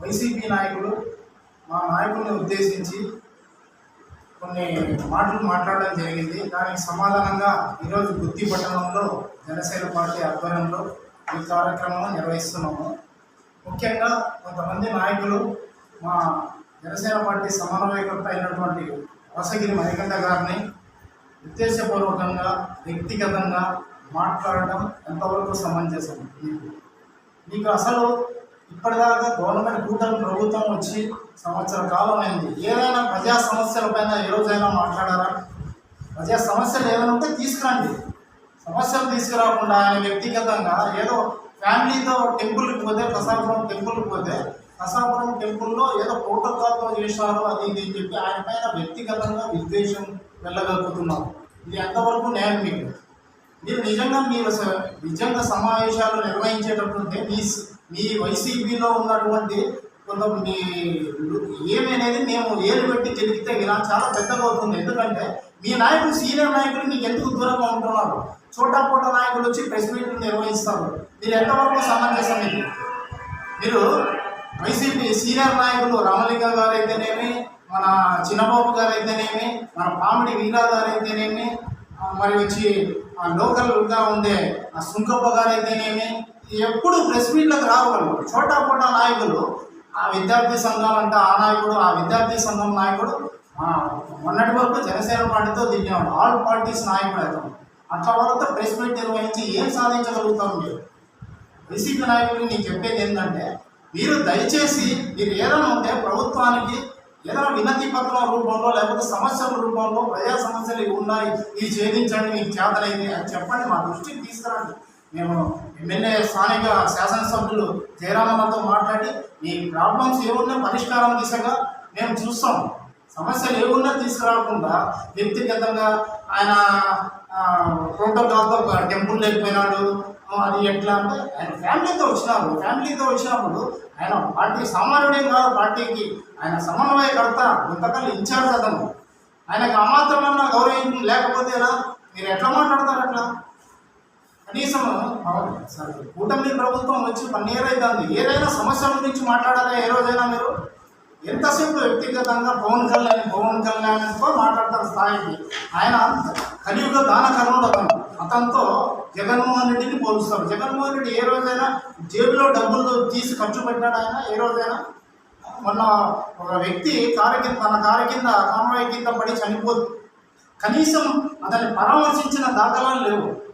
YCP నాయకులు మా నాయకుల్ని ఉద్దేశించి కొన్ని మాటలు మాట్లాడడం జరిగింది. దానికి సమాధానంగా ఈరోజు గుత్తి పట్టణంలో జనసేన పార్టీ ఆధ్వర్యంలో ఈ కార్యక్రమం నిర్వహిస్తున్నాము. ముఖ్యంగా కొంతమంది నాయకులు మా జనసేన పార్టీ సమన్వయకర్త అయినటువంటి వసగిరి మణికంఠ గారిని ఉద్దేశపూర్వకంగా వ్యక్తిగతంగా మాట్లాడడం ఎంతవరకు సమంజసం? మీకు మీకు అసలు ఇప్పటిదాకా గవర్నమెంట్ కూటమి ప్రభుత్వం వచ్చి సంవత్సర కాలం అయింది. ఏదైనా ప్రజా సమస్యల పైన ఏ రోజైనా మాట్లాడారా? ప్రజా సమస్యలు ఏమైనా ఉంటే తీసుకురండి. సమస్యలు తీసుకురాకుండా ఆయన వ్యక్తిగతంగా ఏదో ఫ్యామిలీతో టెంపుల్కి పోతే ప్రసాదపురం టెంపుల్కి పోతే ప్రసాదపురం టెంపుల్లో ఏదో ప్రోటోకాల్తో చేశారు అది ఇది అని చెప్పి ఆయన పైన వ్యక్తిగతంగా విద్వేషం వెళ్ళగలుగుతున్నాం. ఇది ఎంతవరకు న్యాయం మీకు? మీరు నిజంగా మీరు స- నిజంగా సమావేశాలు నిర్వహించేటట్టుంటే మీ మీ వైసీపీలో ఉన్నటువంటి కొంత మీ ఏమనేది మేము ఏలు పెట్టి తెలిపితే ఇలా చాలా పెద్దగా అవుతుంది. ఎందుకంటే మీ నాయకులు సీనియర్ నాయకులు మీకు ఎందుకు దూరంగా ఉంటున్నారు? చోటాపూట నాయకులు వచ్చి ప్రెస్ మీట్లు నిర్వహిస్తారు. మీరు ఎంతవరకు సమంజసం ఇది? మీరు వైసీపీ సీనియర్ నాయకులు రామలింగ గారు అయితేనేమి మన చిన్నబాబు గారు అయితేనేమి మన పామిడి వీరా గారు అయితేనేమి మరి వచ్చి ఆ లోకల్గా ఉండే ఆ సుంకప్ప గారు ఎప్పుడు ప్రెస్ మీట్లకు రావు వాళ్ళు. చోటా పోటా నాయకులు ఆ విద్యార్థి సంఘాలంట ఆ నాయకుడు ఆ విద్యార్థి సంఘం నాయకుడు మొన్నటి వరకు జనసేన పార్టీతో దిగినాడు ఆల్ పార్టీస్ నాయకుడు అతను. అట్లా వాళ్ళతో ప్రెస్ మీట్ నిర్వహించి ఏం సాధించగలుగుతాం మీరు? వైసీపీ నాయకులు నేను చెప్పేది ఏంటంటే మీరు దయచేసి మీరు ఏదైనా ఉంటే ప్రభుత్వానికి ఏదైనా వినతి పత్రం రూపంలో లేకపోతే సమస్యల రూపంలో ప్రజా సమస్యలు ఇవి ఉన్నాయి ఇవి ఛేదించండి మీకు చేతనైంది అని చెప్పండి మా దృష్టికి తీసుకురండి. మేము ఎమ్మెల్యే స్థానిక శాసనసభ్యులు జయరామన్నతో మాట్లాడి మీ ప్రాబ్లమ్స్ ఏమున్నా పరిష్కారం దిశగా మేము చూస్తాం. సమస్యలు ఏమున్నా తీసుకురాకుండా వ్యక్తిగతంగా ఆయన ప్రోటోకాల్తో టెంపుల్ లేకపోయినాడు. అది ఎట్లా అంటే ఆయన ఫ్యామిలీతో వచ్చినప్పుడు ఫ్యామిలీతో వచ్చినప్పుడు ఆయన పార్టీ సామాన్యుడేం కాదు పార్టీకి. ఆయన సమన్వయకర్త గుంతకల్ ఇన్ఛార్జ్ అతను. ఆయనకు అమాత్రమన్నా గౌరవం లేకపోతే ఎలా? మీరు ఎట్లా మాట్లాడతారు అట్లా? కనీసం సరే కూటమి ప్రభుత్వం వచ్చి పన్నేరైతుంది ఏదైనా సమస్యల గురించి మాట్లాడాలా ఏ రోజైనా మీరు? ఎంతసేపు వ్యక్తిగతంగా పవన్ కళ్యాణ్ పవన్ కళ్యాణ్తో మాట్లాడతారు స్థాయికి ఆయన కలియుగ దాన కర్మడు అతను. అతనితో జగన్మోహన్ రెడ్డిని పోలుస్తారు. జగన్మోహన్ రెడ్డి ఏ రోజైనా జేబులో డబ్బులు తీసి ఖర్చు పెట్టాడు ఆయన? ఏ రోజైనా? మొన్న ఒక వ్యక్తి కారు కింద తన కారు కింద కాన్వాయ్ కింద పడి చనిపోదు కనీసం అతన్ని పరామర్శించిన దాఖలాలు లేవు.